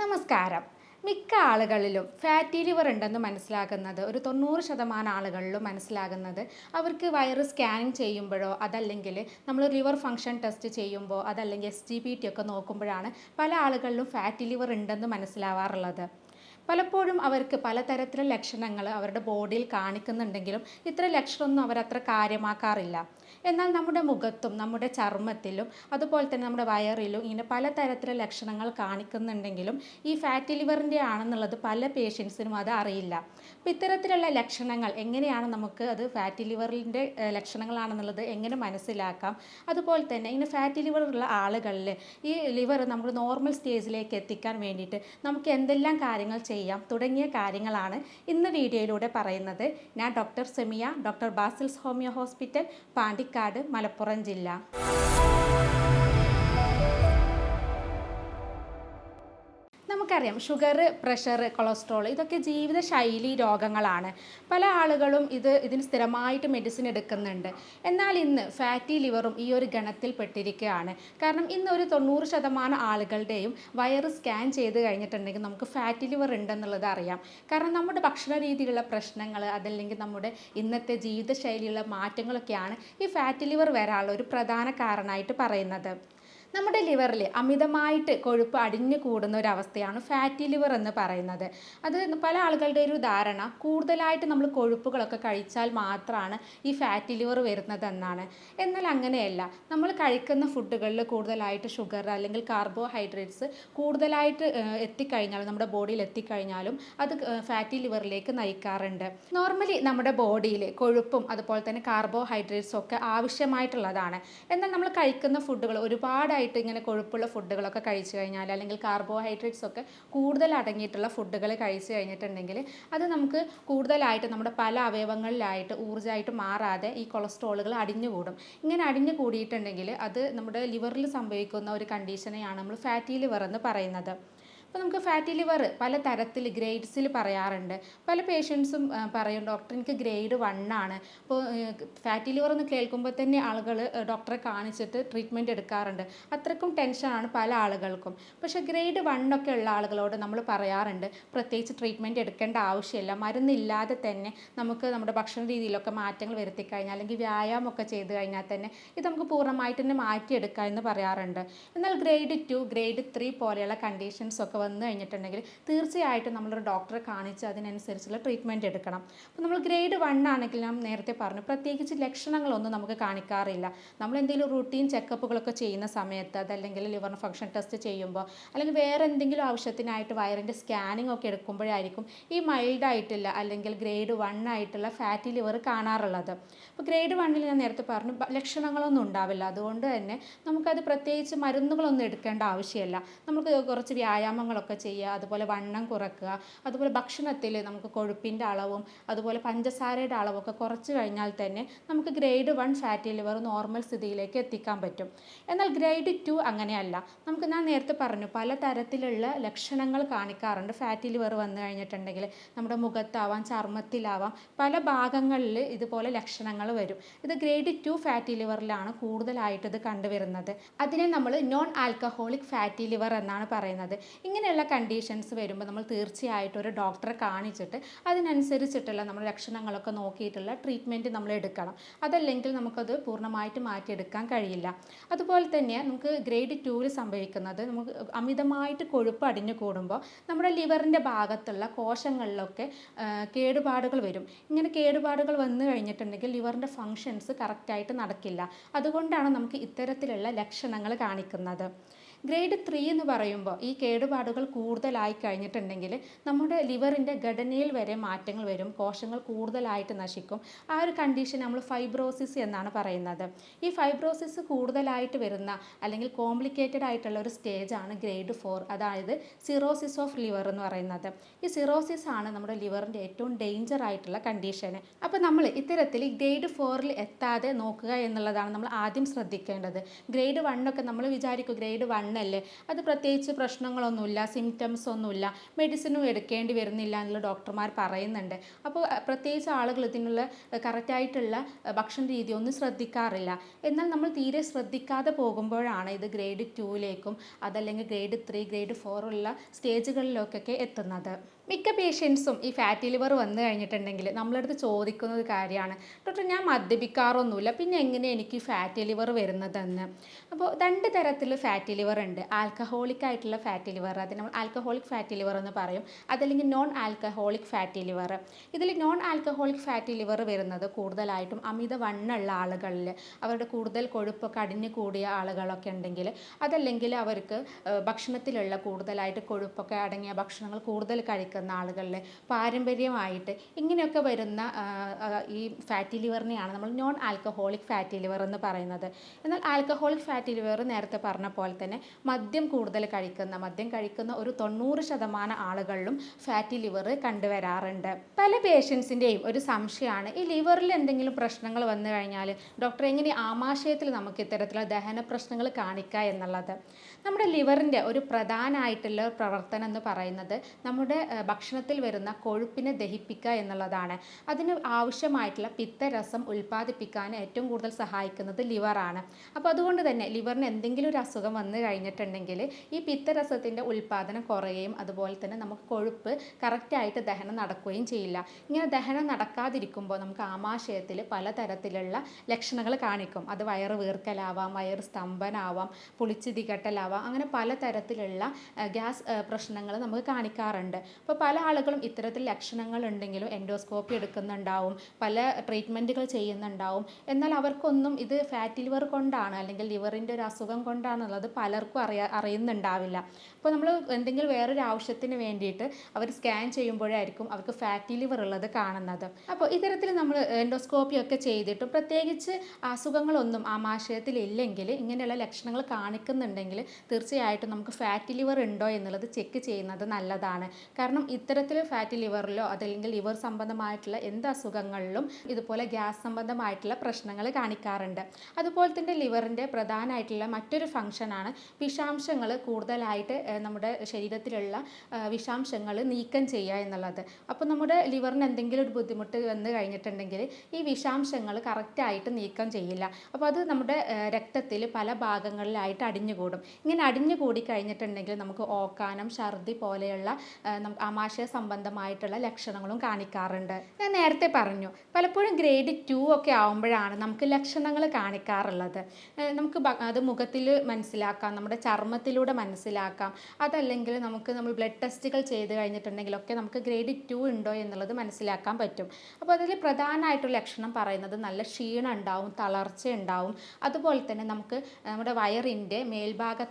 നമസ്കാരം. മിക്ക ആളുകളിലും fatty liver ഉണ്ടെന്ന് മനസ്സിലാകുന്നത് ഒരു തൊണ്ണൂറ് ശതമാനം ആളുകളിലും മനസ്സിലാകുന്നത് അവർക്ക് വയറ് സ്കാനിങ് ചെയ്യുമ്പോഴോ അതല്ലെങ്കിൽ നമ്മൾ ലിവർ ഫങ്ഷൻ ടെസ്റ്റ് ചെയ്യുമ്പോൾ അതല്ലെങ്കിൽ എസ് ജി ടി ഒക്കെ നോക്കുമ്പോഴാണ് പല ആളുകളിലും ഫാറ്റി ലിവർ ഉണ്ടെന്ന് മനസ്സിലാവാറുള്ളത്. പലപ്പോഴും അവർക്ക് പലതരത്തിലുള്ള ലക്ഷണങ്ങൾ അവരുടെ ബോഡിയിൽ കാണിക്കുന്നുണ്ടെങ്കിലും ഇത്ര ലക്ഷണമൊന്നും അവരത്ര കാര്യമാക്കാറില്ല. എന്നാൽ നമ്മുടെ മുഖത്തും നമ്മുടെ ചർമ്മത്തിലും അതുപോലെ തന്നെ നമ്മുടെ വയറിലും ഇങ്ങനെ പലതരത്തിലുള്ള ലക്ഷണങ്ങൾ കാണിക്കുന്നുണ്ടെങ്കിലും ഈ ഫാറ്റ് ലിവറിന്റെ ആണെന്നുള്ളത് പല പേഷ്യൻസിനും അത് അറിയില്ല. അപ്പോൾ ഇത്തരത്തിലുള്ള ലക്ഷണങ്ങൾ എങ്ങനെയാണ് നമുക്ക് അത് ഫാറ്റ് ലിവറിന്റെ ലക്ഷണങ്ങളാണെന്നുള്ളത് എങ്ങനെ മനസ്സിലാക്കാം? അതുപോലെ തന്നെ ഇങ്ങനെ ഫാറ്റ് ലിവർ ഉള്ള ആളുകളിൽ ഈ ലിവർ നമുക്ക് നോർമൽ സ്റ്റേജിലേക്ക് എത്തിക്കാൻ വേണ്ടിയിട്ട് നമുക്ക് എന്തെല്ലാം കാര്യങ്ങൾ ചെയ്യാം തുടങ്ങിയ കാര്യങ്ങളാണ് ഇന്ന് വീഡിയോയിലൂടെ പറയുന്നത്. ഞാൻ doctor Semiya doctor Basil's homeo hospital Pandikkad Malappuram ജില്ല. നമുക്കറിയാം ഷുഗർ പ്രഷർ കൊളസ്ട്രോൾ ഇതൊക്കെ ജീവിതശൈലി രോഗങ്ങളാണ്. പല ആളുകളും ഇത് ഇതിന് സ്ഥിരമായിട്ട് മെഡിസിൻ എടുക്കുന്നുണ്ട്. എന്നാൽ ഇന്ന് ഫാറ്റി ലിവറും ഈ ഒരു ഗണത്തിൽ പെട്ടിരിക്കുകയാണ് കാരണം ഇന്ന് ഒരു തൊണ്ണൂറ് ശതമാനം ആളുകളുടെയും വയറ് സ്കാൻ ചെയ്ത് കഴിഞ്ഞിട്ടുണ്ടെങ്കിൽ നമുക്ക് ഫാറ്റി ലിവർ ഉണ്ടെന്നുള്ളത് അറിയാം. കാരണം നമ്മുടെ ഭക്ഷണ രീതിയിലുള്ള പ്രശ്നങ്ങൾ അതല്ലെങ്കിൽ നമ്മുടെ ഇന്നത്തെ ജീവിതശൈലിയുള്ള മാറ്റങ്ങളൊക്കെയാണ് ഈ ഫാറ്റി ലിവർ വരാനുള്ള ഒരു പ്രധാന കാരണമായിട്ട് പറയുന്നത്. നമ്മുടെ ലിവറിൽ അമിതമായിട്ട് കൊഴുപ്പ് അടിഞ്ഞു കൂടുന്ന ഒരു അവസ്ഥയാണ് ഫാറ്റി ലിവർ എന്ന് പറയുന്നത്. അത് പല ആളുകളുടെ ഒരു ധാരണ കൂടുതലായിട്ട് നമ്മൾ കൊഴുപ്പുകളൊക്കെ കഴിച്ചാൽ മാത്രമാണ് ഈ ഫാറ്റി ലിവർ വരുന്നതെന്നാണ്. എന്നാൽ അങ്ങനെയല്ല. നമ്മൾ കഴിക്കുന്ന ഫുഡുകളിൽ കൂടുതലായിട്ട് ഷുഗർ അല്ലെങ്കിൽ കാർബോഹൈഡ്രേറ്റ്സ് കൂടുതലായിട്ട് എത്തിക്കഴിഞ്ഞാലും നമ്മുടെ ബോഡിയിൽ എത്തിക്കഴിഞ്ഞാലും അത് ഫാറ്റി ലിവറിലേക്ക് നയിക്കാറുണ്ട്. നോർമലി നമ്മുടെ ബോഡിയിൽ കൊഴുപ്പും അതുപോലെ തന്നെ കാർബോഹൈഡ്രേറ്റ്സും ഒക്കെ ആവശ്യമായിട്ടുള്ളതാണ്. എന്നാൽ നമ്മൾ കഴിക്കുന്ന ഫുഡുകൾ ഒരുപാടായിട്ട് ഇങ്ങനെ കൊഴുപ്പുള്ള ഫുഡുകളൊക്കെ കഴിച്ചു കഴിഞ്ഞാൽ അല്ലെങ്കിൽ കാർബോഹൈഡ്രേറ്റ്സ് ഒക്കെ കൂടുതൽ അടങ്ങിയിട്ടുള്ള ഫുഡുകൾ കഴിച്ചു കഴിഞ്ഞിട്ടുണ്ടെങ്കിൽ അത് നമുക്ക് കൂടുതലായിട്ട് നമ്മുടെ പല അവയവങ്ങളിലായിട്ട് ഊർജമായിട്ട് മാറാതെ ഈ കൊളസ്ട്രോളുകൾ അടിഞ്ഞുകൂടും. ഇങ്ങനെ അടിഞ്ഞു കൂടിയിട്ടുണ്ടെങ്കിൽ അത് നമ്മുടെ ലിവറിൽ സംഭവിക്കുന്ന ഒരു കണ്ടീഷനെയാണ് നമ്മൾ ഫാറ്റി ലിവർ എന്ന് പറയുന്നത്. അപ്പോൾ നമുക്ക് ഫാറ്റി ലിവർ പല തരത്തിൽ ഗ്രേഡ്സിൽ പറയാറുണ്ട്. പല പേഷ്യൻസും പറയും ഡോക്ടർ എനിക്ക് ഗ്രേഡ് വൺ ആണ്. അപ്പോൾ ഫാറ്റി ലിവർ എന്ന് കേൾക്കുമ്പോൾ തന്നെ ആളുകൾ ഡോക്ടറെ കാണിച്ചിട്ട് ട്രീറ്റ്മെന്റ് എടുക്കാറുണ്ട്. അത്രക്കും ടെൻഷനാണ് പല ആളുകൾക്കും. പക്ഷേ ഗ്രേഡ് വൺ ഒക്കെ ഉള്ള ആളുകളോട് നമ്മൾ പറയാറുണ്ട് പ്രത്യേകിച്ച് ട്രീറ്റ്മെന്റ് എടുക്കേണ്ട ആവശ്യമില്ല. മരുന്നില്ലാതെ തന്നെ നമുക്ക് നമ്മുടെ ഭക്ഷണ രീതിയിലൊക്കെ മാറ്റങ്ങൾ വരുത്തി കഴിഞ്ഞാൽ അല്ലെങ്കിൽ വ്യായാമമൊക്കെ ചെയ്ത് കഴിഞ്ഞാൽ തന്നെ ഇത് നമുക്ക് പൂർണമായിട്ട് തന്നെ മാറ്റിയെടുക്കാം എന്ന് പറയാറുണ്ട്. എന്നാൽ ഗ്രേഡ് ടു ഗ്രേഡ് ത്രീ പോലെയുള്ള കണ്ടീഷൻസ് ഒക്കെ വന്നു കഴിഞ്ഞിട്ടുണ്ടെങ്കിൽ തീർച്ചയായിട്ടും നമ്മളൊരു ഡോക്ടറെ കാണിച്ച് അതിനനുസരിച്ചുള്ള ട്രീറ്റ്മെന്റ് എടുക്കണം. അപ്പോൾ നമ്മൾ ഗ്രേഡ് വൺ ആണെങ്കിൽ ഞാൻ നേരത്തെ പറഞ്ഞു പ്രത്യേകിച്ച് ലക്ഷണങ്ങളൊന്നും നമുക്ക് കാണിക്കാറില്ല. നമ്മൾ എന്തെങ്കിലും റുട്ടീൻ ചെക്കപ്പുകളൊക്കെ ചെയ്യുന്ന സമയത്ത് അതല്ലെങ്കിൽ ലിവർ ഫങ്ഷൻ ടെസ്റ്റ് ചെയ്യുമ്പോൾ അല്ലെങ്കിൽ വേറെ എന്തെങ്കിലും ആവശ്യത്തിനായിട്ട് വയറിന്റെ സ്കാനിംഗ് ഒക്കെ എടുക്കുമ്പോഴായിരിക്കും ഈ മൈൽഡ് ആയിട്ടുള്ള അല്ലെങ്കിൽ ഗ്രേഡ് വൺ ആയിട്ടുള്ള ഫാറ്റി ലിവർ കാണാറുള്ളത്. അപ്പോൾ ഗ്രേഡ് വണ്ണിൽ ഞാൻ നേരത്തെ പറഞ്ഞു ലക്ഷണങ്ങളൊന്നും ഉണ്ടാവില്ല. അതുകൊണ്ട് തന്നെ നമുക്കത് പ്രത്യേകിച്ച് മരുന്നുകളൊന്നും എടുക്കേണ്ട ആവശ്യമില്ല. നമുക്ക് കുറച്ച് വ്യായാമങ്ങളൊക്കെ ചെയ്യുക അതുപോലെ വണ്ണം കുറക്കുക അതുപോലെ ഭക്ഷണത്തിൽ നമുക്ക് കൊഴുപ്പിന്റെ അളവും അതുപോലെ പഞ്ചസാരയുടെ അളവൊക്കെ കുറച്ച് കഴിഞ്ഞാൽ തന്നെ നമുക്ക് grade one fatty liver normal സ്ഥിതിയിലേക്ക് എത്തിക്കാൻ പറ്റും. എന്നാൽ ഗ്രേഡ് ടു അങ്ങനെയല്ല. നമുക്ക് ഞാൻ നേരത്തെ പറഞ്ഞു പല തരത്തിലുള്ള ലക്ഷണങ്ങൾ കാണിക്കാറുണ്ട്. ഫാറ്റി ലിവർ വന്നു കഴിഞ്ഞിട്ടുണ്ടെങ്കിൽ നമ്മുടെ മുഖത്താവാം ചർമ്മത്തിലാവാം പല ഭാഗങ്ങളിൽ ഇതുപോലെ ലക്ഷണങ്ങൾ വരും. ഇത് ഗ്രേഡ് ടു ഫാറ്റി ലിവറിലാണ് കൂടുതലായിട്ട് ഇത് കണ്ടുവരുന്നത്. അതിനെ നമ്മൾ നോൺ ആൽക്കഹോളിക് ഫാറ്റി ലിവർ എന്നാണ് പറയുന്നത്. ഇങ്ങനെയുള്ള കണ്ടീഷൻസ് വരുമ്പോൾ നമ്മൾ തീർച്ചയായിട്ടും ഒരു ഡോക്ടറെ കാണിച്ചിട്ട് അതിനനുസരിച്ചിട്ടുള്ള നമ്മൾ ലക്ഷണങ്ങളൊക്കെ നോക്കിയിട്ടുള്ള ട്രീറ്റ്മെന്റ് നമ്മൾ എടുക്കണം. അതല്ലെങ്കിൽ നമുക്കത് പൂർണമായിട്ട് മാറ്റിയെടുക്കാൻ കഴിയില്ല. അതുപോലെ തന്നെ നമുക്ക് ഗ്രേഡ് ടൂവിൽ സംഭവിക്കുന്നത് നമുക്ക് അമിതമായിട്ട് കൊഴുപ്പ് അടിഞ്ഞു കൂടുമ്പോൾ നമ്മുടെ ലിവറിന്റെ ഭാഗത്തുള്ള കോശങ്ങളിലൊക്കെ കേടുപാടുകൾ വരും. ഇങ്ങനെ കേടുപാടുകൾ വന്നു കഴിഞ്ഞിട്ടുണ്ടെങ്കിൽ ലിവറിന്റെ ഫങ്ഷൻസ് കറക്റ്റായിട്ട് നടക്കില്ല. അതുകൊണ്ടാണ് നമുക്ക് ഇത്തരത്തിലുള്ള ലക്ഷണങ്ങൾ കാണിക്കുന്നത്. ഗ്രേഡ് ത്രീ എന്ന് പറയുമ്പോൾ ഈ കേടുപാടുകൾ കൂടുതലായി കഴിഞ്ഞിട്ടുണ്ടെങ്കിൽ നമ്മുടെ ലിവറിന്റെ ഘടനയിൽ വരെ മാറ്റങ്ങൾ വരും കോശങ്ങൾ കൂടുതലായിട്ട് നശിക്കും. ആ ഒരു കണ്ടീഷൻ നമ്മൾ ഫൈബ്രോസിസ് എന്നാണ് പറയുന്നത്. ഈ ഫൈബ്രോസിസ് കൂടുതലായിട്ട് വരുന്ന അല്ലെങ്കിൽ കോംപ്ലിക്കേറ്റഡ് ആയിട്ടുള്ള ഒരു സ്റ്റേജാണ് ഗ്രേഡ് ഫോർ അതായത് സിറോസിസ് ഓഫ് ലിവർ എന്ന് പറയുന്നത്. ഈ സിറോസിസ് ആണ് നമ്മുടെ ലിവറിന്റെ ഏറ്റവും ഡേഞ്ചർ ആയിട്ടുള്ള കണ്ടീഷന് അപ്പോൾ നമ്മൾ ഇത്തരത്തിൽ ഗ്രേഡ് ഫോറിൽ എത്താതെ നോക്കുക എന്നുള്ളതാണ് നമ്മൾ ആദ്യം ശ്രദ്ധിക്കേണ്ടത്. ഗ്രേഡ് വണ്ണൊക്കെ നമ്മൾ വിചാരിക്കും ഗ്രേഡ് വൺ വണ്ണല്ലേ അത് പ്രത്യേകിച്ച് പ്രശ്നങ്ങളൊന്നുമില്ല സിംറ്റംസ് ഒന്നുമില്ല മെഡിസിനും എടുക്കേണ്ടി വരുന്നില്ല എന്നുള്ള ഡോക്ടർമാർ പറയുന്നുണ്ട്. അപ്പോൾ പ്രത്യേകിച്ച് ആളുകൾ ഇതിനുള്ള കറക്റ്റായിട്ടുള്ള ഭക്ഷണ രീതി ഒന്നും ശ്രദ്ധിക്കാറില്ല. എന്നാൽ നമ്മൾ തീരെ ശ്രദ്ധിക്കാതെ പോകുമ്പോഴാണ് ഇത് ഗ്രേഡ് ടുവിലേക്കും അതല്ലെങ്കിൽ ഗ്രേഡ് ത്രീ ഗ്രേഡ് ഫോറുള്ള സ്റ്റേജുകളിലേക്കൊക്കെ എത്തുന്നത്. മിക്ക പേഷ്യൻസും ഈ ഫാറ്റി ലിവർ വന്നു കഴിഞ്ഞിട്ടുണ്ടെങ്കിൽ നമ്മളടുത്ത് ചോദിക്കുന്ന ഒരു കാര്യമാണ് ഡോക്ടർ ഞാൻ മദ്യപിക്കാറൊന്നുമില്ല പിന്നെ എങ്ങനെ എനിക്ക് ഫാറ്റി ലിവർ വരുന്നതെന്ന്? അപ്പോൾ രണ്ട് തരത്തിൽ ഫാറ്റി ലിവർ ഉണ്ട്. ആൽക്കഹോളിക് ആയിട്ടുള്ള ഫാറ്റി ലിവർ അതിന് നമ്മൾ ആൽക്കഹോളിക് ഫാറ്റി ലിവർ എന്ന് പറയും. അതല്ലെങ്കിൽ നോൺ ആൽക്കഹോളിക് ഫാറ്റി ലിവർ ഇതിൽ നോൺ ആൽക്കഹോളിക് ഫാറ്റി ലിവർ വരുന്നത് കൂടുതലായിട്ടും അമിത വണ്ണുള്ള ആളുകളിൽ അവരുടെ കൂടുതൽ കൊഴുപ്പൊക്കെ കടിഞ്ഞു കൂടിയ ആളുകളൊക്കെ ഉണ്ടെങ്കിൽ അതല്ലെങ്കിൽ അവർക്ക് ഭക്ഷണത്തിലുള്ള കൂടുതലായിട്ട് കൊഴുപ്പൊക്കെ അടങ്ങിയ ഭക്ഷണങ്ങൾ കൂടുതൽ കഴിക്കുന്ന ആളുകളിൽ പാരമ്പര്യമായിട്ട് ഇങ്ങനെയൊക്കെ വരുന്ന ഈ ഫാറ്റി ലിവറിനെയാണ് നമ്മൾ നോൺ ആൽക്കഹോളിക് ഫാറ്റി ലിവർ എന്ന് പറയുന്നത്. എന്നാൽ ആൽക്കഹോളിക് ഫാറ്റി ലിവർ നേരത്തെ പറഞ്ഞ പോലെ തന്നെ മദ്യം കൂടുതൽ കഴിക്കുന്ന മദ്യം കഴിക്കുന്ന ഒരു തൊണ്ണൂറ് ശതമാനം ആളുകളിലും ഫാറ്റി ലിവർ കണ്ടുവരാറുണ്ട്. പല പേഷ്യൻസിന്റെയും ഒരു സംശയമാണ് ഈ ലിവറിൽ എന്തെങ്കിലും പ്രശ്നങ്ങൾ വന്നു കഴിഞ്ഞാൽ ഡോക്ടർ എങ്ങനെ ആമാശയത്തിൽ നമുക്ക് ഇത്തരത്തിലുള്ള ദഹന പ്രശ്നങ്ങൾ കാണിക്കുക എന്നുള്ളത്? നമ്മുടെ ലിവറിന്റെ ഒരു പ്രധാനമായിട്ടുള്ള പ്രവർത്തനം എന്ന് പറയുന്നത് നമ്മുടെ ഭക്ഷണത്തിൽ വരുന്ന കൊഴുപ്പിനെ ദഹിപ്പിക്കുക എന്നുള്ളതാണ്. അതിന് ആവശ്യമായിട്ടുള്ള പിത്തരസം ഉൽപ്പാദിപ്പിക്കാൻ ഏറ്റവും കൂടുതൽ സഹായിക്കുന്നത് ലിവറാണ്. അപ്പോൾ അതുകൊണ്ട് തന്നെ ലിവറിന് എന്തെങ്കിലും ഒരു അസുഖം വന്നു കഴിഞ്ഞിട്ടുണ്ടെങ്കിൽ ഈ പിത്തരസത്തിന്റെ ഉൽപ്പാദനം കുറയുകയും അതുപോലെ തന്നെ നമുക്ക് കൊഴുപ്പ് കറക്റ്റായിട്ട് ദഹനം നടക്കുകയും ചെയ്യില്ല. ഇങ്ങനെ ദഹനം നടക്കാതിരിക്കുമ്പോൾ നമുക്ക് ആമാശയത്തിൽ പലതരത്തിലുള്ള ലക്ഷണങ്ങൾ കാണിക്കും. അത് വയറ് വീർക്കലാവാം വയറ് സ്തംഭനാവാം പുളിച്ചിതികട്ടലാവാം അങ്ങനെ പലതരത്തിലുള്ള ഗ്യാസ് പ്രശ്നങ്ങൾ നമുക്ക് കാണിക്കാറുണ്ട്. അപ്പോൾ പല ആളുകളും ഇത്തരത്തിൽ ലക്ഷണങ്ങൾ ഉണ്ടെങ്കിലും എൻഡോസ്കോപ്പി എടുക്കുന്നുണ്ടാവും പല ട്രീറ്റ്മെന്റുകൾ ചെയ്യുന്നുണ്ടാവും. എന്നാൽ അവർക്കൊന്നും ഇത് ഫാറ്റി ലിവർ കൊണ്ടാണ് അല്ലെങ്കിൽ ലിവറിന്റെ ഒരു അസുഖം കൊണ്ടാണെന്നുള്ളത് പലർക്കും അറിയാ അറിയുന്നുണ്ടാവില്ല. അപ്പോൾ നമ്മൾ എന്തെങ്കിലും വേറൊരു ആവശ്യത്തിന് വേണ്ടിയിട്ട് അവർ സ്കാൻ ചെയ്യുമ്പോഴായിരിക്കും അവർക്ക് ഫാറ്റി ലിവർ ഉള്ളത് കാണുന്നത്. അപ്പോൾ ഇത്തരത്തിൽ നമ്മൾ എൻഡോസ്കോപ്പി ഒക്കെ ചെയ്തിട്ട് പ്രത്യേകിച്ച് അസുഖങ്ങളൊന്നും ആമാശയത്തിൽ ഇല്ലെങ്കിൽ ഇങ്ങനെയുള്ള ലക്ഷണങ്ങൾ കാണിക്കുന്നുണ്ടെങ്കിൽ തീർച്ചയായിട്ടും നമുക്ക് ഫാറ്റ് ലിവർ ഉണ്ടോ എന്നുള്ളത് ചെക്ക് ചെയ്യുന്നത് നല്ലതാണ്. കാരണം ഇത്തരത്തിൽ ഫാറ്റ് ലിവറിലോ അതല്ലെങ്കിൽ ലിവർ സംബന്ധമായിട്ടുള്ള എന്ത് അസുഖങ്ങളിലും ഇതുപോലെ ഗ്യാസ് സംബന്ധമായിട്ടുള്ള പ്രശ്നങ്ങൾ കാണിക്കാറുണ്ട്. അതുപോലെ തന്നെ ലിവറിന്റെ പ്രധാനമായിട്ടുള്ള മറ്റൊരു ഫംഗ്ഷനാണ് വിഷാംശങ്ങൾ കൂടുതലായിട്ട് നമ്മുടെ ശരീരത്തിലുള്ള വിഷാംശങ്ങൾ നീക്കം ചെയ്യുക എന്നുള്ളത്. അപ്പോൾ നമ്മുടെ ലിവറിന് എന്തെങ്കിലും ഒരു ബുദ്ധിമുട്ട് വന്നു കഴിഞ്ഞിട്ടുണ്ടെങ്കിൽ ഈ വിഷാംശങ്ങൾ കറക്റ്റായിട്ട് നീക്കം ചെയ്യില്ല. അപ്പോൾ അത് നമ്മുടെ രക്തത്തിൽ പല ഭാഗങ്ങളിലായിട്ട് അടിഞ്ഞുകൂടും. ഇങ്ങനെ അടിഞ്ഞു കൂടി കഴിഞ്ഞിട്ടുണ്ടെങ്കിൽ നമുക്ക് ഓക്കാനം ഛർദി പോലെയുള്ള ആമാശയ സംബന്ധമായിട്ടുള്ള ലക്ഷണങ്ങളും കാണിക്കാറുണ്ട്. ഞാൻ നേരത്തെ പറഞ്ഞു പലപ്പോഴും ഗ്രേഡ് ടു ഒക്കെ ആവുമ്പോഴാണ് നമുക്ക് ലക്ഷണങ്ങൾ കാണിക്കാറുള്ളത്. നമുക്ക് അത് മുഖത്തിൽ മനസ്സിലാക്കാം നമ്മുടെ ചർമ്മത്തിലൂടെ മനസ്സിലാക്കാം അതല്ലെങ്കിൽ നമുക്ക് നമ്മൾ ബ്ലഡ് ടെസ്റ്റുകൾ ചെയ്ത് കഴിഞ്ഞിട്ടുണ്ടെങ്കിലൊക്കെ നമുക്ക് ഗ്രേഡ് ടു ഉണ്ടോ എന്നുള്ളത് മനസ്സിലാക്കാൻ പറ്റും. അപ്പോൾ അതിൽ പ്രധാനമായിട്ടുള്ള ലക്ഷണം പറയുന്നത് നല്ല ക്ഷീണം ഉണ്ടാവും തളർച്ച ഉണ്ടാവും അതുപോലെ തന്നെ നമുക്ക് നമ്മുടെ വയറിന്റെ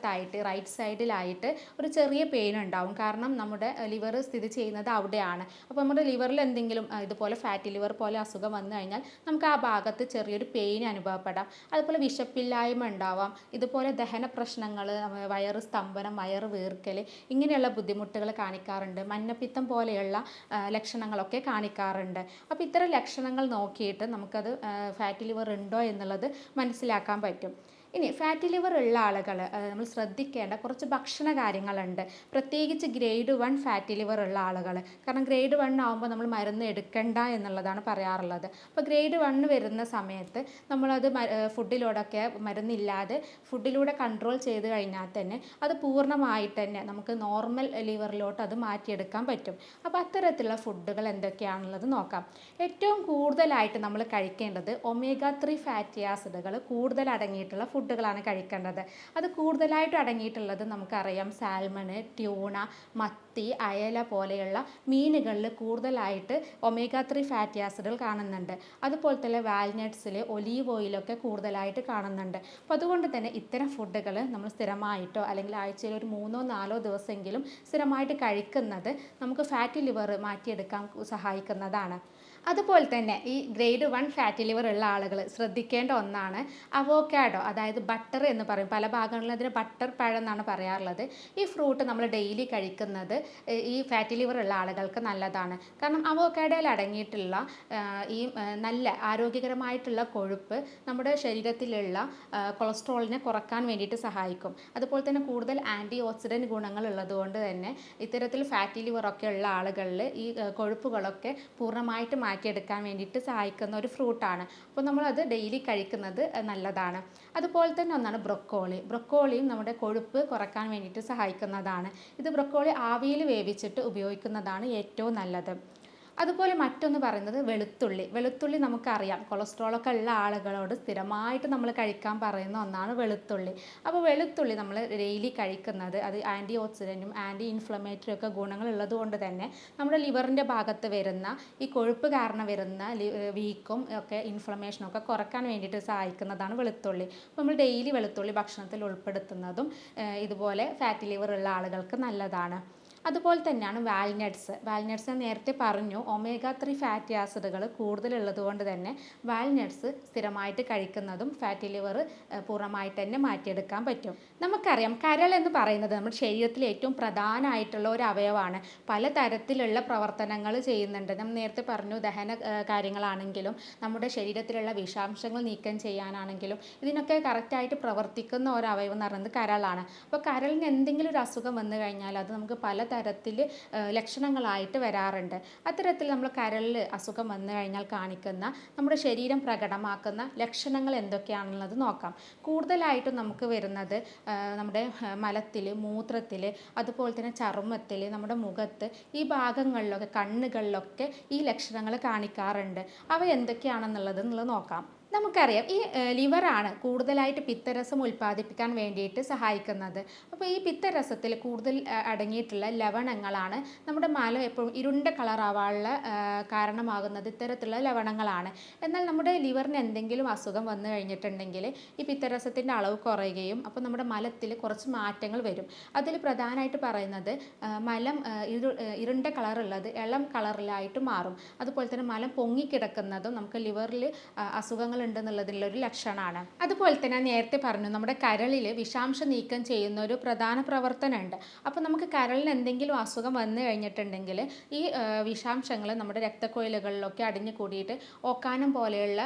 മേൽഭാഗത്തായിട്ട് റൈറ്റ് സൈഡിലായിട്ട് ഒരു ചെറിയ പെയിൻ ഉണ്ടാവും. കാരണം നമ്മുടെ ലിവർ സ്ഥിതി ചെയ്യുന്നത് അവിടെയാണ്. അപ്പോൾ നമ്മുടെ ലിവറിൽ എന്തെങ്കിലും ഇതുപോലെ ഫാറ്റി ലിവർ പോലെ അസുഖം വന്നു കഴിഞ്ഞാൽ നമുക്ക് ആ ഭാഗത്ത് ചെറിയൊരു പെയിൻ അനുഭവപ്പെടാം. അതുപോലെ വിശപ്പില്ലായ്മ ഉണ്ടാവാം. ഇതുപോലെ ദഹന പ്രശ്നങ്ങൾ വയറ് സ്തംഭനം വയറ് വീർക്കൽ ഇങ്ങനെയുള്ള ബുദ്ധിമുട്ടുകൾ കാണിക്കാറുണ്ട്. മഞ്ഞപ്പിത്തം പോലെയുള്ള ലക്ഷണങ്ങളൊക്കെ കാണിക്കാറുണ്ട്. അപ്പോൾ ഇത്തരം ലക്ഷണങ്ങൾ നോക്കിയിട്ട് നമുക്കത് ഫാറ്റി ലിവർ ഉണ്ടോ എന്നുള്ളത് മനസ്സിലാക്കാൻ പറ്റും. ഇനി ഫാറ്റി ലിവർ ഉള്ള ആളുകൾ നമ്മൾ ശ്രദ്ധിക്കേണ്ട കുറച്ച് ഭക്ഷണ കാര്യങ്ങളുണ്ട് പ്രത്യേകിച്ച് ഗ്രേഡ് വൺ ഫാറ്റി ലിവർ ഉള്ള ആളുകൾ കാരണം ഗ്രേഡ് വൺ ആകുമ്പോൾ നമ്മൾ മരുന്ന് എടുക്കണ്ട എന്നുള്ളതാണ് പറയാറുള്ളത്. അപ്പോൾ ഗ്രേഡ് വൺ വരുന്ന സമയത്ത് നമ്മളത് ഫുഡിലൂടെയൊക്കെ മരുന്നില്ലാതെ ഫുഡിലൂടെ കൺട്രോൾ ചെയ്ത് കഴിഞ്ഞാൽ തന്നെ അത് പൂർണമായിട്ട് തന്നെ നമുക്ക് നോർമൽ ലിവറിലോട്ട് അത് മാറ്റിയെടുക്കാൻ പറ്റും. അപ്പോൾ അത്തരത്തിലുള്ള ഫുഡുകൾ എന്തൊക്കെയാണുള്ളത് നോക്കാം. ഏറ്റവും കൂടുതലായിട്ട് നമ്മൾ കഴിക്കേണ്ടത് ഒമേഗ ത്രീ ഫാറ്റി ആസിഡുകൾ കൂടുതൽ അടങ്ങിയിട്ടുള്ള ഫുഡുകളാണ് കഴിക്കേണ്ടത്. അത് കൂടുതലായിട്ട് അടങ്ങിയിട്ടുള്ളത് നമുക്കറിയാം സാൽമണ് ട്യൂണ മത്തി അയല പോലെയുള്ള മീനുകളിൽ കൂടുതലായിട്ട് ഒമേഗ ത്രീ ഫാറ്റി ആസിഡുകൾ കാണുന്നുണ്ട്. അതുപോലെ തന്നെ വാൽനട്ട്സിൽ ഒലീവ് ഓയിലൊക്കെ കൂടുതലായിട്ട് കാണുന്നുണ്ട്. അപ്പോൾ അതുകൊണ്ട് തന്നെ ഇത്തരം ഫുഡുകൾ നമ്മൾ സ്ഥിരമായിട്ടോ അല്ലെങ്കിൽ ആഴ്ചയിൽ ഒരു മൂന്നോ നാലോ ദിവസമെങ്കിലും സ്ഥിരമായിട്ട് കഴിക്കുന്നത് നമുക്ക് ഫാറ്റി ലിവർ മാറ്റിയെടുക്കാൻ സഹായിക്കുന്നതാണ്. അതുപോലെ തന്നെ ഈ ഗ്രേഡ് വൺ ഫാറ്റി ലിവർ ഉള്ള ആളുകൾ ശ്രദ്ധിക്കേണ്ട ഒന്നാണ് അവോക്കാഡോ അതായത് ബട്ടർ എന്ന് പറയും. പല ഭാഗങ്ങളിലും അതിന് ബട്ടർ പഴം എന്നാണ് പറയാറുള്ളത്. ഈ ഫ്രൂട്ട് നമ്മൾ ഡെയിലി കഴിക്കുന്നത് ഈ ഫാറ്റി ലിവർ ഉള്ള ആളുകൾക്ക് നല്ലതാണ്. കാരണം അവോക്കാഡോയിൽ അടങ്ങിയിട്ടുള്ള ഈ നല്ല ആരോഗ്യകരമായിട്ടുള്ള കൊഴുപ്പ് നമ്മുടെ ശരീരത്തിലുള്ള കൊളസ്ട്രോളിനെ കുറയ്ക്കാൻ വേണ്ടിയിട്ട് സഹായിക്കും. അതുപോലെ തന്നെ കൂടുതൽ ആന്റി ഓക്സിഡന്റ് ഗുണങ്ങൾ ഉള്ളതുകൊണ്ട് തന്നെ ഇത്തരത്തിൽ ഫാറ്റി ലിവറൊക്കെ ഉള്ള ആളുകളിൽ ഈ കൊഴുപ്പുകളൊക്കെ പൂർണമായിട്ട് മാറ്റിയെടുക്കാൻ വേണ്ടിയിട്ട് സഹായിക്കുന്ന ഒരു ഫ്രൂട്ടാണ്. അപ്പോൾ നമ്മളത് ഡെയിലി കഴിക്കുന്നത് നല്ലതാണ്. അതുപോലെ തന്നെ ഒന്നാണ് ബ്രൊക്കോളി. ബ്രൊക്കോളിയും നമ്മുടെ കൊഴുപ്പ് കുറയ്ക്കാൻ വേണ്ടിയിട്ട് സഹായിക്കുന്നതാണ്. ഇത് ബ്രൊക്കോളി ആവിയിൽ വേവിച്ചിട്ട് ഉപയോഗിക്കുന്നതാണ് ഏറ്റവും നല്ലത്. അതുപോലെ മറ്റൊന്ന് പറയുന്നത് വെളുത്തുള്ളി. വെളുത്തുള്ളി നമുക്കറിയാം. കൊളസ്ട്രോളൊക്കെ ഉള്ള ആളുകളോട് സ്ഥിരമായിട്ട് നമ്മൾ കഴിക്കാൻ പറയുന്ന ഒന്നാണ് വെളുത്തുള്ളി. അപ്പോൾ വെളുത്തുള്ളി നമ്മൾ ഡെയിലി കഴിക്കുന്നത് അത് ആന്റി ഓക്സിഡന്റും ആന്റി ഇൻഫ്ലമേറ്ററി ഒക്കെ ഗുണങ്ങൾ ഉള്ളത് കൊണ്ട് തന്നെ നമ്മുടെ ലിവറിന്റെ ഭാഗത്ത് വരുന്ന ഈ കൊഴുപ്പ് കാരണം വരുന്ന വീക്കും ഒക്കെ ഇൻഫ്ലമേഷനും ഒക്കെ കുറയ്ക്കാൻ വേണ്ടിയിട്ട് സഹായിക്കുന്നതാണ് വെളുത്തുള്ളി. അപ്പോൾ നമ്മൾ ഡെയിലി വെളുത്തുള്ളി ഭക്ഷണത്തിൽ ഉൾപ്പെടുത്തുന്നതും ഇതുപോലെ ഫാറ്റി ലിവർ ഉള്ള ആളുകൾക്ക് നല്ലതാണ്. അതുപോലെ തന്നെയാണ് വാൽനട്ട്സ്. വാൽനട്ട്സ് നേരത്തെ പറഞ്ഞു ഒമേഗ ത്രീ ഫാറ്റി ആസിഡുകൾ കൂടുതലുള്ളത് കൊണ്ട് തന്നെ വാൽനട്ട്സ് സ്ഥിരമായിട്ട് കഴിക്കുന്നതും ഫാറ്റി ലിവർ പൂർണമായിട്ട് തന്നെ മാറ്റിയെടുക്കാൻ പറ്റും. നമുക്കറിയാം കരൾ എന്ന് പറയുന്നത് നമ്മുടെ ശരീരത്തിലെ ഏറ്റവും പ്രധാനമായിട്ടുള്ള ഒരു അവയവമാണ്. പല തരത്തിലുള്ള പ്രവർത്തനങ്ങൾ ചെയ്യുന്നുണ്ട്. നമ്മൾ നേരത്തെ പറഞ്ഞു ദഹന കാര്യങ്ങളാണെങ്കിലും നമ്മുടെ ശരീരത്തിലുള്ള വിഷാംശങ്ങൾ നീക്കം ചെയ്യാനാണെങ്കിലും ഇതിനൊക്കെ കറക്റ്റായിട്ട് പ്രവർത്തിക്കുന്ന ഒരു അവയവം എന്ന് പറയുന്നത് കരളാണ്. അപ്പോൾ കരളിന് എന്തെങ്കിലും ഒരു അസുഖം വന്നു കഴിഞ്ഞാൽ അത് നമുക്ക് പലതരത്തിൽ ലക്ഷണങ്ങളായിട്ട് വരാറുണ്ട്. അത്തരത്തിൽ നമ്മൾ കരളിൽ അസുഖം വന്നു കഴിഞ്ഞാൽ കാണിക്കുന്ന നമ്മുടെ ശരീരം പ്രകടമാക്കുന്ന ലക്ഷണങ്ങൾ എന്തൊക്കെയാണെന്നുള്ളത് നോക്കാം. കൂടുതലായിട്ടും നമുക്ക് വരുന്നത് നമ്മുടെ മലത്തിൽ മൂത്രത്തിൽ അതുപോലെ തന്നെ ചർമ്മത്തിൽ നമ്മുടെ മുഖത്ത് ഈ ഭാഗങ്ങളിലൊക്കെ കണ്ണുകളിലൊക്കെ ഈ ലക്ഷണങ്ങൾ കാണിക്കാറുണ്ട്. അവ എന്തൊക്കെയാണെന്നുള്ളത് നോക്കാം. നമുക്കറിയാം. ഈ ലിവറാണ് കൂടുതലായിട്ട് പിത്തരസം ഉൽപ്പാദിപ്പിക്കാൻ വേണ്ടിയിട്ട് സഹായിക്കുന്നത്. അപ്പോൾ ഈ പിത്തരസത്തിൽ കൂടുതൽ അടങ്ങിയിട്ടുള്ള ലവണങ്ങളാണ് നമ്മുടെ മലം എപ്പോഴും ഇരുണ്ട കളറാവാനുള്ള കാരണമാകുന്നത് ഇത്തരത്തിലുള്ള ലവണങ്ങളാണ്. എന്നാൽ നമ്മുടെ ലിവറിന് എന്തെങ്കിലും അസുഖം വന്നു കഴിഞ്ഞിട്ടുണ്ടെങ്കിൽ ഈ പിത്തരസത്തിന്റെ അളവ് കുറയുകയും അപ്പോൾ നമ്മുടെ മലത്തിൽ കുറച്ച് മാറ്റങ്ങൾ വരും. അതിൽ പ്രധാനമായിട്ട് പറയുന്നത് മലം ഇരു ഇരുണ്ട കളറുള്ളത് ഇളം കളറിലായിട്ട് മാറും. അതുപോലെ തന്നെ മലം പൊങ്ങിക്കിടക്കുന്നതും നമുക്ക് ലിവറിൽ അസുഖങ്ങൾ ഉണ്ടെന്നുള്ളതിലുള്ള ഒരു ലക്ഷണമാണ്. അതുപോലെ തന്നെ നേരത്തെ പറഞ്ഞു നമ്മുടെ കരളിൽ വിഷാംശം നീക്കം ചെയ്യുന്ന ഒരു പ്രധാന പ്രവർത്തനമുണ്ട്. അപ്പോൾ നമുക്ക് കരളിന് എന്തെങ്കിലും അസുഖം വന്നു കഴിഞ്ഞിട്ടുണ്ടെങ്കിൽ ഈ വിഷാംശങ്ങൾ നമ്മുടെ രക്തക്കൊയിലുകളിലൊക്കെ അടിഞ്ഞു കൂടിയിട്ട് ഓക്കാനം പോലെയുള്ള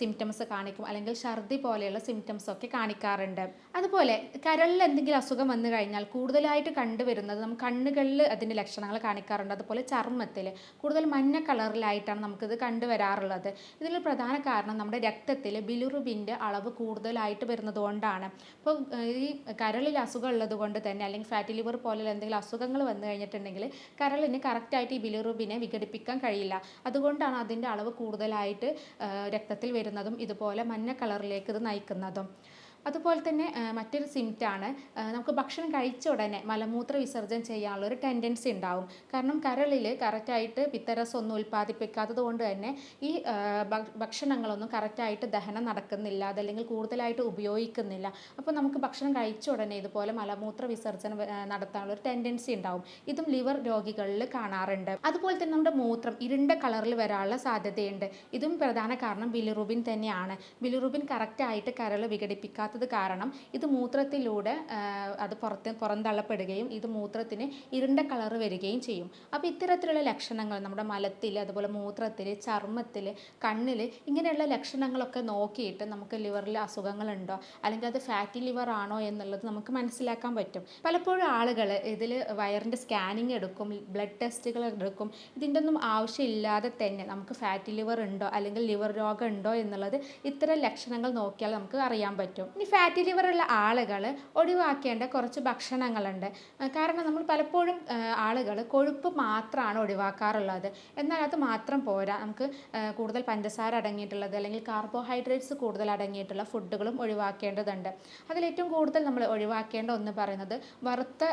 സിംറ്റംസ് കാണിക്കും. അല്ലെങ്കിൽ ഛർദി പോലെയുള്ള സിംറ്റംസ് ഒക്കെ കാണിക്കാറുണ്ട്. അതുപോലെ കരളിൽ എന്തെങ്കിലും അസുഖം വന്നു കഴിഞ്ഞാൽ കൂടുതലായിട്ട് കണ്ടുവരുന്നത് നമുക്ക് കണ്ണുകളിൽ അതിന്റെ ലക്ഷണങ്ങൾ കാണിക്കാറുണ്ട്. അതുപോലെ ചർമ്മത്തിൽ കൂടുതൽ മഞ്ഞ കളറിലായിട്ടാണ് നമുക്കിത് കണ്ടുവരാറുള്ളത്. ഇതിൽ പ്രധാന കാരണം നമ്മുടെ രക്തത്തിൽ ബിലുറുബിന്റെ അളവ് കൂടുതലായിട്ട് വരുന്നതുകൊണ്ടാണ്. അപ്പോൾ ഈ കരളിൽ അസുഖം ഉള്ളത് കൊണ്ട് തന്നെ അല്ലെങ്കിൽ ഫാറ്റി ലിവർ പോലുള്ള എന്തെങ്കിലും അസുഖങ്ങൾ വന്നു കഴിഞ്ഞിട്ടുണ്ടെങ്കിൽ കരളിന് കറക്റ്റായിട്ട് ഈ ബിലുറുബിനെ വിഘടിപ്പിക്കാൻ കഴിയില്ല. അതുകൊണ്ടാണ് അതിന്റെ അളവ് കൂടുതലായിട്ട് രക്തത്തിൽ വരുന്നതും ഇതുപോലെ മഞ്ഞ കളറിലേക്ക് ഇത് നയിക്കുന്നതും. അതുപോലെ തന്നെ മറ്റൊരു സിംറ്റാണ് നമുക്ക് ഭക്ഷണം കഴിച്ച ഉടനെ മലമൂത്ര വിസർജനം ചെയ്യാനുള്ള ഒരു ടെൻഡൻസി ഉണ്ടാവും. കാരണം കരളിൽ കറക്റ്റായിട്ട് പിത്തരസം ഒന്നും ഉൽപ്പാദിപ്പിക്കാത്തത് കൊണ്ട് തന്നെ ഈ ഭക്ഷണങ്ങളൊന്നും കറക്റ്റായിട്ട് ദഹനം നടക്കുന്നില്ല അതല്ലെങ്കിൽ കൂടുതലായിട്ട് ഉപയോഗിക്കുന്നില്ല. അപ്പോൾ നമുക്ക് ഭക്ഷണം കഴിച്ച ഉടനെ ഇതുപോലെ മലമൂത്ര വിസർജനം നടത്താനുള്ള ഒരു ടെൻഡൻസി ഉണ്ടാവും. ഇതും ലിവർ രോഗികളിൽ കാണാറുണ്ട്. അതുപോലെ തന്നെ നമ്മുടെ മൂത്രം ഇരുണ്ട കളറിൽ വരാനുള്ള സാധ്യതയുണ്ട്. ഇതും പ്രധാന കാരണം ബിലിറുബിൻ തന്നെയാണ്. ബിലിറുബിൻ കറക്റ്റായിട്ട് കരൾ വിഘടിപ്പിക്കാത്തത് കാരണം ഇത് മൂത്രത്തിലൂടെ അത് പുറത്ത് പുറന്തള്ളപ്പെടുകയും ഇത് മൂത്രത്തിന് ഇരുണ്ട കളർ വരികയും ചെയ്യും. അപ്പോൾ ഇത്തരത്തിലുള്ള ലക്ഷണങ്ങൾ നമ്മുടെ മലത്തിൽ അതുപോലെ മൂത്രത്തിൽ ചർമ്മത്തിൽ കണ്ണിൽ ഇങ്ങനെയുള്ള ലക്ഷണങ്ങളൊക്കെ നോക്കിയിട്ട് നമുക്ക് ലിവറിൽ അസുഖങ്ങളുണ്ടോ? അല്ലെങ്കിൽ അത് ഫാറ്റി ലിവർ ആണോ എന്നുള്ളത് നമുക്ക് മനസ്സിലാക്കാൻ പറ്റും. പലപ്പോഴും ആളുകൾ ഇതിൽ വയറിന്റെ സ്കാനിങ് എടുക്കും ബ്ലഡ് ടെസ്റ്റുകൾ എടുക്കും. ഇതിന്റെ ഒന്നും ആവശ്യമില്ലാതെ തന്നെ നമുക്ക് ഫാറ്റി ലിവർ ഉണ്ടോ? അല്ലെങ്കിൽ ലിവർ രോഗം ഉണ്ടോ എന്നുള്ളത് ഇത്തരം ലക്ഷണങ്ങൾ നോക്കിയാൽ നമുക്ക് അറിയാൻ പറ്റും. ഇനി ഫാറ്റി ലിവർ ഉള്ള ആളുകൾ ഒഴിവാക്കേണ്ട കുറച്ച് ഭക്ഷണങ്ങളുണ്ട്. കാരണം നമ്മൾ പലപ്പോഴും ആളുകൾ കൊഴുപ്പ് മാത്രമാണ് ഒഴിവാക്കാറുള്ളത്. എന്നാൽ അത് മാത്രം പോരാ. നമുക്ക് കൂടുതൽ പഞ്ചസാര അടങ്ങിയിട്ടുള്ളത് അല്ലെങ്കിൽ കാർബോഹൈഡ്രേറ്റ്സ് കൂടുതൽ അടങ്ങിയിട്ടുള്ള ഫുഡുകളും ഒഴിവാക്കേണ്ടതുണ്ട്. അതിലേറ്റവും കൂടുതൽ നമ്മൾ ഒഴിവാക്കേണ്ട ഒന്ന് പറയുന്നത് വറുത്ത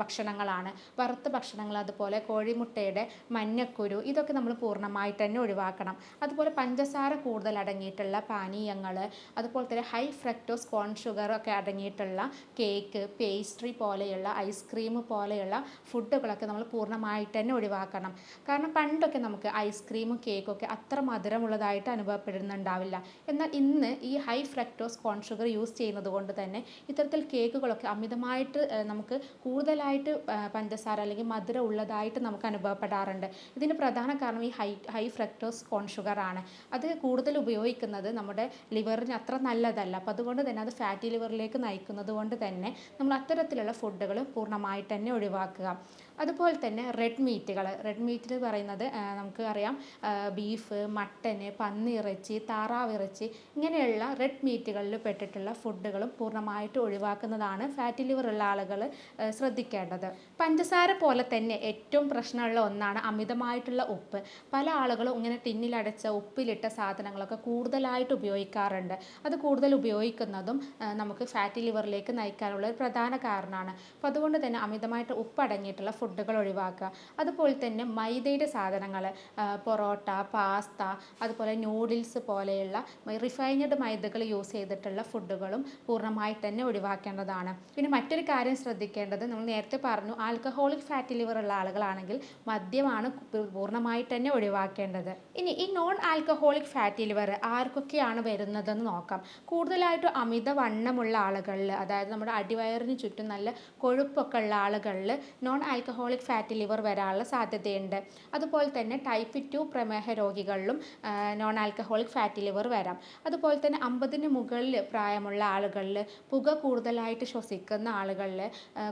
ഭക്ഷണങ്ങളാണ്. വറുത്ത ഭക്ഷണങ്ങൾ അതുപോലെ കോഴിമുട്ടയുടെ മഞ്ഞക്കുരു ഇതൊക്കെ നമ്മൾ പൂർണമായിട്ട് തന്നെ ഒഴിവാക്കണം. അതുപോലെ പഞ്ചസാര കൂടുതൽ അടങ്ങിയിട്ടുള്ള പാനീയങ്ങൾ അതുപോലെ തന്നെ ഹൈ ഫ്രക്ടോസ് ഫ്രക്ടോസ് കോൺ ഒക്കെ അടങ്ങിയിട്ടുള്ള കേക്ക് പേസ്ട്രി പോലെയുള്ള ഐസ്ക്രീം പോലെയുള്ള ഫുഡുകളൊക്കെ നമ്മൾ പൂർണമായിട്ട് തന്നെ ഒഴിവാക്കണം. കാരണം പണ്ടൊക്കെ നമുക്ക് ഐസ്ക്രീമും കേക്കൊക്കെ അത്ര മധുരമുള്ളതായിട്ട് അനുഭവപ്പെടുന്നുണ്ടാവില്ല. എന്നാൽ ഇന്ന് ഈ high fructose corn sugar use ചെയ്യുന്നത് കൊണ്ട് തന്നെ ഇത്തരത്തിൽ കേക്കുകളൊക്കെ അമിതമായിട്ട് നമുക്ക് കൂടുതലായിട്ട് പഞ്ചസാര അല്ലെങ്കിൽ മധുരം ഉള്ളതായിട്ട് നമുക്ക് അനുഭവപ്പെടാറുണ്ട്. ഇതിന് പ്രധാന കാരണം ഈ high high fructose corn sugar ആണ്. അത് കൂടുതൽ ഉപയോഗിക്കുന്നത് നമ്മുടെ ലിവറിന് അത്ര നല്ലതല്ല. അപ്പോൾ അതുകൊണ്ട് തന്നെ അത് ഫാറ്റി ലിവറിലേക്ക് നയിക്കുന്നത് കൊണ്ട് തന്നെ നമ്മൾ അത്തരത്തിലുള്ള ഫുഡുകൾ പൂർണമായിട്ട് തന്നെ ഒഴിവാക്കുക. അതുപോലെ തന്നെ റെഡ് മീറ്റുകൾ റെഡ് മീറ്റ് എന്ന് പറയുന്നത് നമുക്ക് അറിയാം ബീഫ് മട്ടന് പന്നിയിറച്ചി താറാവിറച്ചി ഇങ്ങനെയുള്ള റെഡ് മീറ്റുകളിൽ പെട്ടിട്ടുള്ള ഫുഡുകളും പൂർണമായിട്ട് ഒഴിവാക്കുന്നതാണ് ഫാറ്റി ലിവർ ഉള്ള ആളുകൾ ശ്രദ്ധിക്കേണ്ടത്. പഞ്ചസാര പോലെ തന്നെ ഏറ്റവും പ്രശ്നമുള്ള ഒന്നാണ് അമിതമായിട്ടുള്ള ഉപ്പ്. പല ആളുകളും ഇങ്ങനെ ടിന്നിലടച്ച ഉപ്പിലിട്ട സാധനങ്ങളൊക്കെ കൂടുതലായിട്ട് ഉപയോഗിക്കാറുണ്ട്. അത് കൂടുതൽ ഉപയോഗിക്കുന്നതും നമുക്ക് ഫാറ്റി ലിവറിലേക്ക് നയിക്കാനുള്ള ഒരു പ്രധാന കാരണമാണ്. അപ്പോൾ അതുകൊണ്ട് തന്നെ അമിതമായിട്ട് ഉപ്പടങ്ങിയിട്ടുള്ള ഫുഡുകൾ ഒഴിവാക്കുക. അതുപോലെ തന്നെ മൈദയുടെ സാധനങ്ങൾ പൊറോട്ട പാസ്ത അതുപോലെ നൂഡിൽസ് പോലെയുള്ള റിഫൈൻഡ് മൈദകൾ യൂസ് ചെയ്തിട്ടുള്ള ഫുഡുകളും പൂർണമായിട്ട് തന്നെ ഒഴിവാക്കേണ്ടതാണ്. പിന്നെ മറ്റൊരു കാര്യം ശ്രദ്ധിക്കേണ്ടത് നമ്മൾ നേരത്തെ പറഞ്ഞു ആൽക്കഹോളിക് ഫാറ്റി ലിവർ ഉള്ള ആളുകളാണെങ്കിൽ മദ്യമാണ് പൂർണമായി പൂർണമായിട്ട് തന്നെ ഒഴിവാക്കേണ്ടത്. ഇനി ഈ നോൺ ആൽക്കഹോളിക് ഫാറ്റി ലിവർ ആർക്കൊക്കെയാണ് വരുന്നതെന്ന് നോക്കാം. കൂടുതലായിട്ടും അമിത വണ്ണമുള്ള ആളുകളിൽ അതായത് നമ്മുടെ അടിവയറിന് ചുറ്റും നല്ല കൊഴുപ്പൊക്കെ ഉള്ള ആളുകളിൽ നോൺ ആൽക്കഹോളിക് ഫാറ്റി ലിവർ വരാനുള്ള സാധ്യതയുണ്ട്. അതുപോലെ തന്നെ ടൈപ്പ് ടു പ്രമേഹ രോഗികളിലും നോൺ ആൽക്കഹോളിക് ഫാറ്റി ലിവർ വരാം. അതുപോലെ തന്നെ അമ്പതിന് മുകളിൽ പ്രായമുള്ള ആളുകളിൽ പുക കൂടുതലായിട്ട് ശ്വസിക്കുന്ന ആളുകളിൽ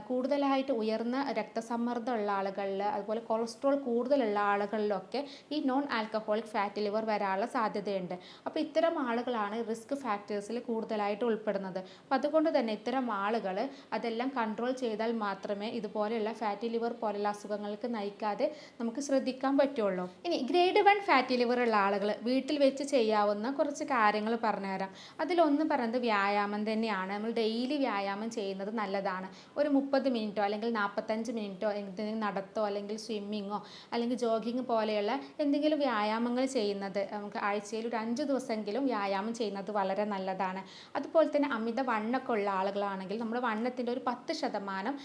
കൂടുതലായിട്ട് ഉയർന്ന രക്തസമ്മർദ്ദമുള്ള ആളുകളിൽ അതുപോലെ കൊളസ്ട്രോൾ കൂടുതലുള്ള ആളുകളിലൊക്കെ ഈ നോൺ ആൽക്കഹോളിക് ഫാറ്റി ലിവർ വരാനുള്ള സാധ്യതയുണ്ട്. അപ്പോൾ ഇത്തരം ആളുകളാണ് റിസ്ക് ഫാക്ടേഴ്സിൽ കൂടുതലായിട്ട് ഉൾപ്പെടുന്നത്. അപ്പോൾ അതുകൊണ്ട് തന്നെ ഇത്തരം ആളുകൾ അതെല്ലാം കൺട്രോൾ ചെയ്താൽ മാത്രമേ ഇതുപോലെയുള്ള ഫാറ്റി ലിവർ പോലുള്ള അസുഖങ്ങൾക്ക് നയിക്കാതെ നമുക്ക് ശ്രദ്ധിക്കാൻ പറ്റുള്ളൂ. ഇനി ഗ്രേഡ് വൺ ഫാറ്റി ലിവർ ഉള്ള ആളുകൾ വീട്ടിൽ വെച്ച് ചെയ്യാവുന്ന കുറച്ച് കാര്യങ്ങൾ പറഞ്ഞുതരാം. അതിലൊന്ന് പറയുന്നത് വ്യായാമം തന്നെയാണ്. നമ്മൾ ഡെയിലി വ്യായാമം ചെയ്യുന്നത് നല്ലതാണ്. ഒരു മുപ്പത് മിനിറ്റോ അല്ലെങ്കിൽ നാൽപ്പത്തഞ്ച് മിനിറ്റോ എന്തെങ്കിലും നടത്തോ അല്ലെങ്കിൽ സ്വിമ്മിങ്ങോ അല്ലെങ്കിൽ ജോഗിങ് പോലെയുള്ള എന്തെങ്കിലും വ്യായാമങ്ങൾ ചെയ്യുന്നത് നമുക്ക് ആഴ്ചയിൽ ഒരു അഞ്ച് ദിവസമെങ്കിലും വ്യായാമം ചെയ്യുന്നത് വളരെ നല്ലതാണ്. അതുപോലെ തന്നെ അമിത വണ്ണൊക്കെ ഉള്ള ആളുകളാണെങ്കിൽ നമ്മുടെ വണ്ണത്തിന്റെ ഒരു പത്ത് ശതമാനം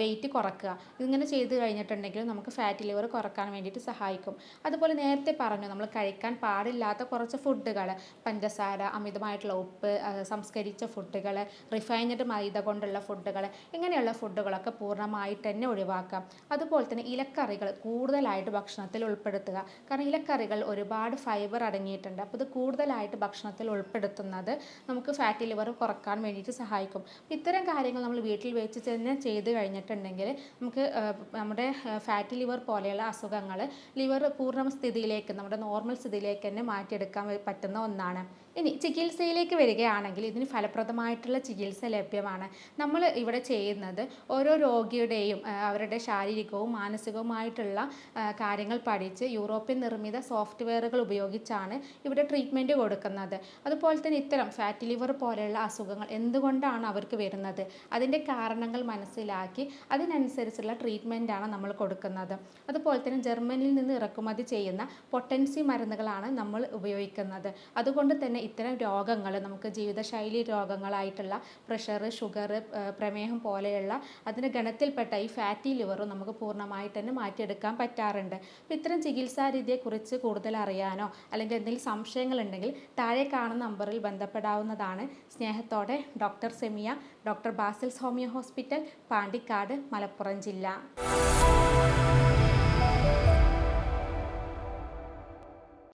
വെയിറ്റ് കുറക്കുക. ഇതിങ്ങനെ ചെയ്ത് കഴിഞ്ഞിട്ടുണ്ടെങ്കിൽ നമുക്ക് ഫാറ്റ് ലിവർ കുറയ്ക്കാൻ വേണ്ടിയിട്ട് സഹായിക്കും. അതുപോലെ നേരത്തെ പറഞ്ഞു നമ്മൾ കഴിക്കാൻ പാടില്ലാത്ത കുറച്ച് ഫുഡുകൾ പഞ്ചസാര അമിതമായിട്ടുള്ള ഉപ്പ് സംസ്കരിച്ച ഫുഡുകൾ റിഫൈൻഡ് മൈദ കൊണ്ടുള്ള ഫുഡുകൾ ഇങ്ങനെയുള്ള ഫുഡുകളൊക്കെ പൂർണമായിട്ട് തന്നെ ഒഴിവാക്കാം. അതുപോലെ തന്നെ ഇലക്കറികൾ കൂടുതലായിട്ട് ഭക്ഷണത്തിൽ ഉൾപ്പെടുത്തുക. കാരണം ഇലക്കറികൾ ഒരുപാട് ഫൈബർ അടങ്ങിയിട്ടുണ്ട്. അപ്പോൾ ഇത് കൂടുതലായിട്ട് ഭക്ഷണത്തിൽ ഉൾപ്പെടുത്തുന്നത് നമുക്ക് ഫാറ്റ് ലിവർ കുറയ്ക്കാൻ വേണ്ടിയിട്ട് സഹായിക്കും. ഇത്തരം കാര്യങ്ങൾ നമ്മൾ വീട്ടിൽ വെച്ച് തന്നെ ചെയ്ത് കഴിഞ്ഞിട്ടുണ്ടെങ്കിൽ നമുക്ക് നമ്മുടെ ഫാറ്റി ലിവർ പോലെയുള്ള അസുഖങ്ങൾ ലിവർ പൂർണ സ്ഥിതിയിലേക്ക് നമ്മുടെ നോർമൽ സ്ഥിതിയിലേക്ക് തന്നെ മാറ്റിയെടുക്കാൻ പറ്റുന്ന ഒന്നാണ്. ഇനി ചികിത്സയിലേക്ക് വരികയാണെങ്കിൽ ഇതിന് ഫലപ്രദമായിട്ടുള്ള ചികിത്സ ലഭ്യമാണ്. നമ്മൾ ഇവിടെ ചെയ്യുന്നത് ഓരോ രോഗിയുടെയും അവരുടെ ശാരീരികവും മാനസികവുമായിട്ടുള്ള കാര്യങ്ങൾ പഠിച്ച് യൂറോപ്യൻ നിർമ്മിത സോഫ്റ്റ്വെയറുകൾ ഉപയോഗിച്ചാണ് ഇവിടെ ട്രീറ്റ്മെന്റ് കൊടുക്കുന്നത്. അതുപോലെ തന്നെ ഇത്തരം ഫാറ്റ് ലിവർ പോലെയുള്ള അസുഖങ്ങൾ എന്തുകൊണ്ടാണ് അവർക്ക് വരുന്നത്? അതിന്റെ കാരണങ്ങൾ മനസ്സിലാക്കി അതിനനുസരിച്ചുള്ള ട്രീറ്റ്മെന്റാണ് നമ്മൾ കൊടുക്കുന്നത്. അതുപോലെ തന്നെ ജർമ്മനിയിൽ നിന്ന് ഇറക്കുമതി ചെയ്യുന്ന പൊട്ടൻസി മരുന്നുകളാണ് നമ്മൾ ഉപയോഗിക്കുന്നത്. അതുകൊണ്ട് തന്നെ ഇത്തരം രോഗങ്ങൾ നമുക്ക് ജീവിതശൈലി രോഗങ്ങളായിട്ടുള്ള പ്രഷർ ഷുഗർ പ്രമേഹം പോലെയുള്ള അതിന് ഗണത്തിൽപ്പെട്ട ഈ ഫാറ്റി ലിവറും നമുക്ക് പൂർണമായിട്ട് തന്നെ മാറ്റിയെടുക്കാൻ പറ്റാറുണ്ട്. അപ്പോൾ ഇത്തരം ചികിത്സാ രീതിയെക്കുറിച്ച് കൂടുതൽ അറിയാനോ അല്ലെങ്കിൽ എന്തെങ്കിലും സംശയങ്ങൾ ഉണ്ടെങ്കിൽ താഴെ കാണുന്ന നമ്പറിൽ ബന്ധപ്പെടാവുന്നതാണ്. സ്നേഹത്തോടെ doctor Semiya doctor Basil's homeo hospital Pandikkad Malappuram ജില്ല.